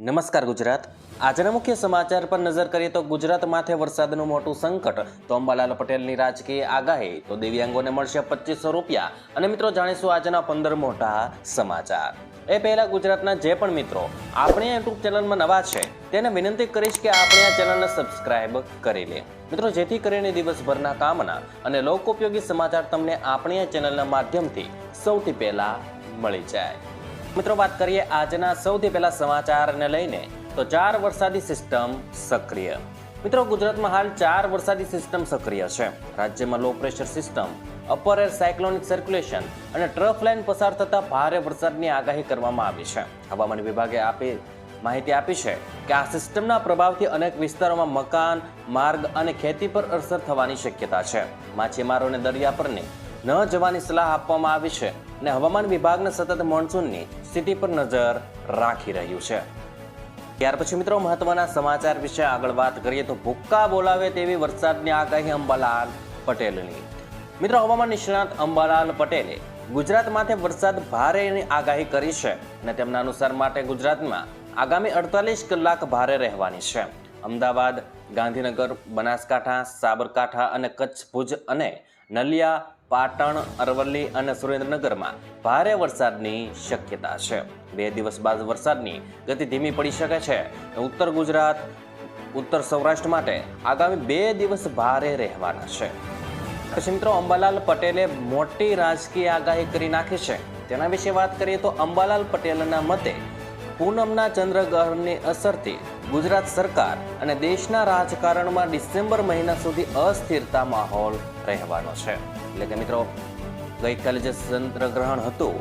નમસ્કાર ગુજરાત. આજના મુખ્ય સમાચાર પર નજર કરીએ તો ગુજરાત માથે વરસાદનું મોટું સંકટ. તો અંબાલાલ પટેલની રાજકીય આગાહી. તો દિવ્યાંગોને મળશે પચીસો રૂપિયા. અને મિત્રો, જાણીશું આજના પંદર મોટા સમાચાર. એ પહેલા ગુજરાતના જે પણ મિત્રો, આપણે યુટ્યુબ ચેનલમાં નવા છે, તેને વિનંતી કરીશ કે આપણે આ ચેનલને સબસ્ક્રાઇબ કરી લે. મિત્રો, જેથી કરીને દિવસભરના કામના અને લોકોપયોગી સમાચાર તમને આપણી આ ચેનલના માધ્યમથી સૌથી પહેલા મળી જાય. મિત્રો, વાત કરીએ આજના સૌથી પહેલા સમાચારને લઈને, તો ચાર વરસાદી સિસ્ટમ સક્રિય. મિત્રો, ગુજરાતમાં હાલ ચાર વરસાદી સિસ્ટમ સક્રિય છે. રાજ્યમાં low pressure system upper air cyclonic circulation અને ટ્રફ લાઇન પસાર થતા ભારે વરસાદની આગાહી કરવામાં આવી છે. હવામાન વિભાગે આપી માહિતી આપી છે કે આ સિસ્ટમના પ્રભાવથી અનેક વિસ્તારોમાં મકાન, માર્ગ અને ખેતી પર અસર થવાની શક્યતા છે. માછીમારોને દરિયા પરની ન જવાની સલાહ આપવામાં આવી છે અને હવામાન વિભાગને સતત મોન્સૂનની સ્થિતિ પર નજર રાખી રહ્યું છે. ત્યાર પછી મિત્રો મહત્વના સમાચાર વિશે આગળ વાત કરીએ તો ભૂક્કા બોલાવે તેવી વરસાદની આગાહી અંબાલાલ પટેલની. મિત્રો હવામાન નિષ્ણાત અંબાલાલ પટેલે ગુજરાત માટે વરસાદ ભારેની આગાહી કરી છે અને તેમના અનુસાર માટે ગુજરાતમાં આગામી અડતાલીસ કલાક ભારે રહેવાની છે. અમદાવાદ, ગાંધીનગર, બનાસકાંઠા, સાબરકાંઠા અને કચ્છ, ભુજ અને નલિયા, પાટણ, અરવલ્લી અને સુરેન્દ્રનગરમાં ભારે વરસાદની શક્યતા છે. બે દિવસ બાદ વરસાદની ગતિ ધીમી પડી શકે છે ઉત્તર ગુજરાત, ઉત્તર સૌરાષ્ટ્ર માટે આગામી બે દિવસ ભારે રહેવાના છે. મિત્રો, અંબાલાલ પટેલે મોટી રાજકીય આગાહી કરી નાખી છે. તેના વિશે વાત કરીએ તો અંબાલાલ પટેલના મતે પૂનમના ચંદ્રગ્રહણની અસરથી ગુજરાત સરકાર અને દેશના રાજકારણમાં ડિસેમ્બર મહિના સુધી અસ્થિરતા માહોલ રહેવાનો છે. એટલે કે મિત્રો, ગઈકાલે જે ચંદ્રગ્રહણ હતું,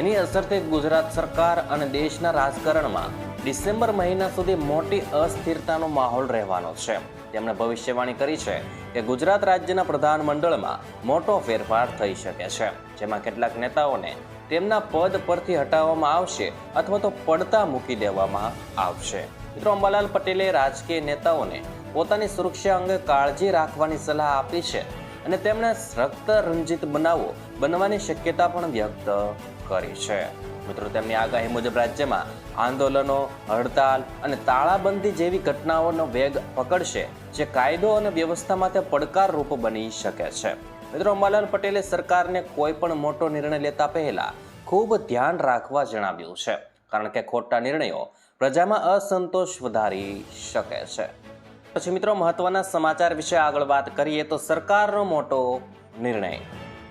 એની અસરથી ગુજરાત સરકાર અને દેશના રાજકારણમાં ડિસેમ્બર મહિના સુધી મોટી અસ્થિરતાનો માહોલ રહેવાનો છે. તેમણે ભવિષ્યવાણી કરી છે કે ગુજરાત રાજ્યના પ્રધાનમંડળમાં મોટો ફેરફાર થઈ શકે છે, જેમાં કેટલાક નેતાઓને તેમના પદ પરથી હટાવવામાં આવશે અથવા તો પડતા મૂકી દેવામાં આવશે. અંબાલાલ પટેલે રાજકીય નેતાઓને પોતાની સુરક્ષા અંગે કાળજી રાખવાની સલાહ આપી છે અને તેમણે રક્ત રંજિત બનાવો બનવાની શક્યતા પણ વ્યક્ત કરી છે. મિત્રો, તેમની આગાહી મુજબ રાજ્યમાં આંદોલનો, હડતાલ અને તાળાબંધી જેવી ઘટનાઓનો વેગ પકડશે, જે કાયદો અને વ્યવસ્થા માટે પડકારરૂપ બની શકે છે. મિત્રો, અંબાલાલ પટેલે સરકારને કોઈ પણ મોટો નિર્ણય લેતા પહેલા ખૂબ ધ્યાન રાખવા જણાવ્યું છે. કારણ કે ખોટા નિર્ણયો પ્રજામાં અસંતોષ વધારી શકે છે. પછી મિત્રો, મહત્વના સમાચાર વિશે આગળ વાત કરીએ તો સરકારનો મોટો નિર્ણય.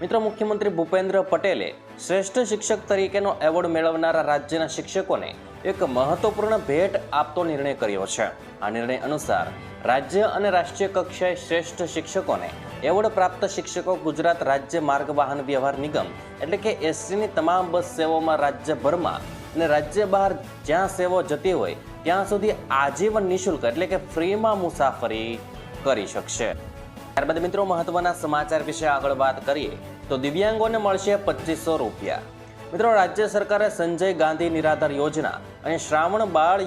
મિત્રો, મુખ્યમંત્રી ભૂપેન્દ્ર પટેલે શ્રેષ્ઠ શિક્ષક તરીકેનો એવોર્ડ મેળવનારા રાજ્યના શિક્ષકોને એક મહત્વપૂર્ણ ભેટ આપતો નિર્ણય કર્યો છે. આ નિર્ણય અનુસાર રાજ્ય અને રાષ્ટ્રીય કક્ષાએ શ્રેષ્ઠ શિક્ષકોને એવોર્ડ પ્રાપ્ત શિક્ષકો ગુજરાત રાજ્ય માર્ગ વાહન વ્યવહાર નિગમ, એટલે કે એસટીની તમામ બસ સેવાઓમાં રાજ્યભરમાં અને રાજ્ય બહાર જ્યાં સેવાઓ જતી હોય, ત્યાં સુધી આજીવન નિઃશુલ્ક એટલે કે ફ્રીમાં મુસાફરી કરી શકશે. ત્યારબાદ મિત્રો, મહત્વના સમાચાર વિશે આગળ વાત કરીએ, તો દિવ્યાંગોને મળશે પચીસો રૂપિયા. મિત્રો, રાજ્ય સરકારે સંજય ગાંધી નિરાધાર યોજના અને શ્રાવણ બાળ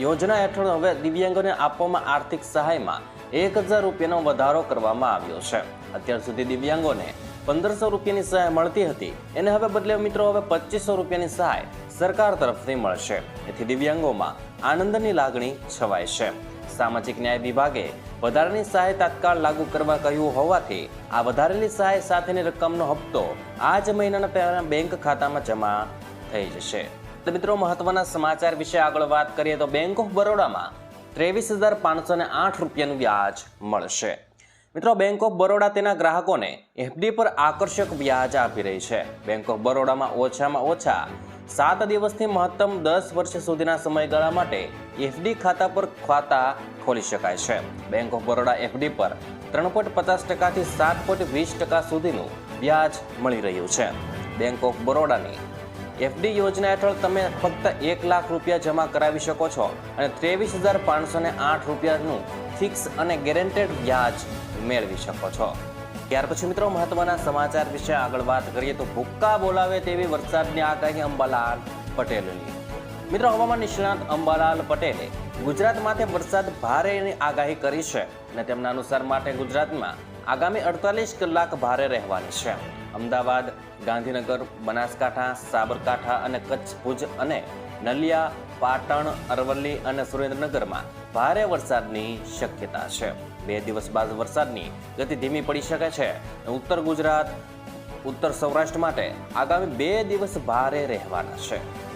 યોજના હેઠળ હવે દિવ્યાંગોને આપવામાં આર્થિક સહાયમાં એક હજાર રૂપિયાનો વધારો કરવામાં આવ્યો છે. અત્યાર સુધી દિવ્યાંગોને પંદરસો રૂપિયાની સહાય મળતી હતી. એને હવે બદલે મિત્રો હવે પચીસો રૂપિયાની સહાય સરકાર તરફથી મળશે. એથી દિવ્યાંગોમાં આનંદની લાગણી છવાય છે. સામાજિક ન્યાય વિભાગે વધારાની સહાય તાત્કાળ લાગુ કરવા કહ્યું હોવાથી આ વધારેલી સહાય સાથેની રકમનો હપ્તો આ જ મહિનાના પહેલા બેંક ખાતામાં જમા થઈ જશે. તો મિત્રો મહત્વના સમાચાર વિશે આગળ વાત કરીએ તો બેંક ઓફ બરોડામાં ત્રેવીસ હજાર પાંચસો આઠ રૂપિયાનું વ્યાજ મળશે. મિત્રો બેંક ઓફ બરોડા તેના ગ્રાહકોને એફડી પર આકર્ષક વ્યાજ આપી રહી છે. બેંક ઓફ બરોડામાં ઓછામાં ઓછા સાત દિવસથી મહત્તમ દસ વર્ષ સુધીના સમયગાળા માટે એફડી ખાતા પર ખાતા ખોલી શકાય છે. બેંક ઓફ બરોડા એફડી પર ત્રણ પોઈન્ટ પચાસ ટકાથી સાત પોઈન્ટ વીસ ટકા સુધીનું વ્યાજ મળી રહ્યું છે. બેંક ઓફ બરોડાની એફડી યોજના હેઠળ તમે ફક્ત એક લાખ રૂપિયા જમા કરાવી શકો છો અને ત્રેવીસ હજાર પાંચસો આઠ રૂપિયાનું ફિક્સ અને ગેરેન્ટેડ વ્યાજ મેળવી શકો છો. ત્યાર પછી મિત્રો મહત્વના સમાચાર વિશે આગળ વાત કરીએ તો ભૂક્કા બોલાવે તેવી વરસાદની આગાહી અંબાલાલ પટેલની. મિત્રો હવામાન નિષ્ણાત અંબાલાલ પટેલે ગુજરાત માટે વરસાદ ભારેની આગાહી કરી છે અને તેમના અનુસાર માટે ગુજરાતમાં આગામી અડતાલીસ કલાક ભારે રહેવાની છે. અમદાવાદ, ગાંધીનગર, બનાસકાંઠા, સાબરકાંઠા અને કચ્છ, ભુજ અને નલિયા, પાટણ, અરવલ્લી અને સુરેન્દ્રનગરમાં ભારે વરસાદની શક્યતા છે. બે દિવસ બાદ વરસાદની ગતિ ધીમી પડી શકે છે. ઉત્તર ગુજરાત, ઉત્તર સૌરાષ્ટ્ર માટે આગામી બે દિવસ ભારે રહેવાના છે.